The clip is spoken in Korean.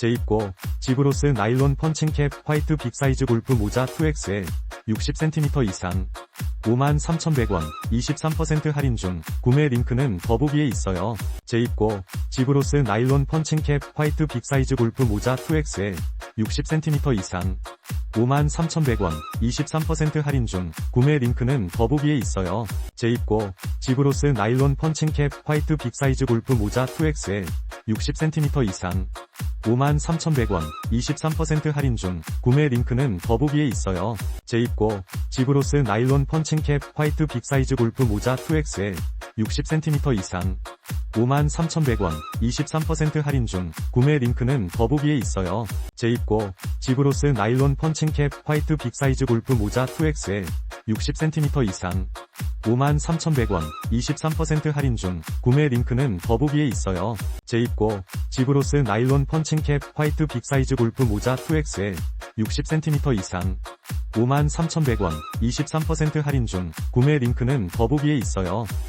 제입고 지브로스 나일론 펀칭캡 화이트 빅사이즈 골프 모자 2XL 60cm 이상 53,100원 23% 할인 중 구매 링크는 더보기에 있어요. 제입고 지브로스 나일론 펀칭캡 화이트 빅사이즈 골프 모자 2XL 60cm 이상 53,100원 23% 할인 중 구매 링크는 더보기에 있어요. 제입고 지브로스 나일론 펀칭캡 화이트 빅사이즈 골프 모자 2XL 60cm 이상 53,100원 23% 할인 중 구매 링크는 더보기에 있어요. 제입고 지브로스 나일론 펀칭캡 화이트 빅사이즈 골프 모자 2XL 60cm 이상 53,100원 23% 할인 중 구매 링크는 더보기에 있어요. 제입고 지브로스 나일론 펀칭캡 화이트 빅사이즈 골프 모자 2XL 60cm 이상 53,100원 23% 할인 중 구매 링크는 더보기에 있어요. 제입고 지브로스 나일론 펀칭캡 화이트 빅사이즈 골프 모자 2XL 60cm 이상 53,100원 23% 할인 중 구매 링크는 더보기에 있어요.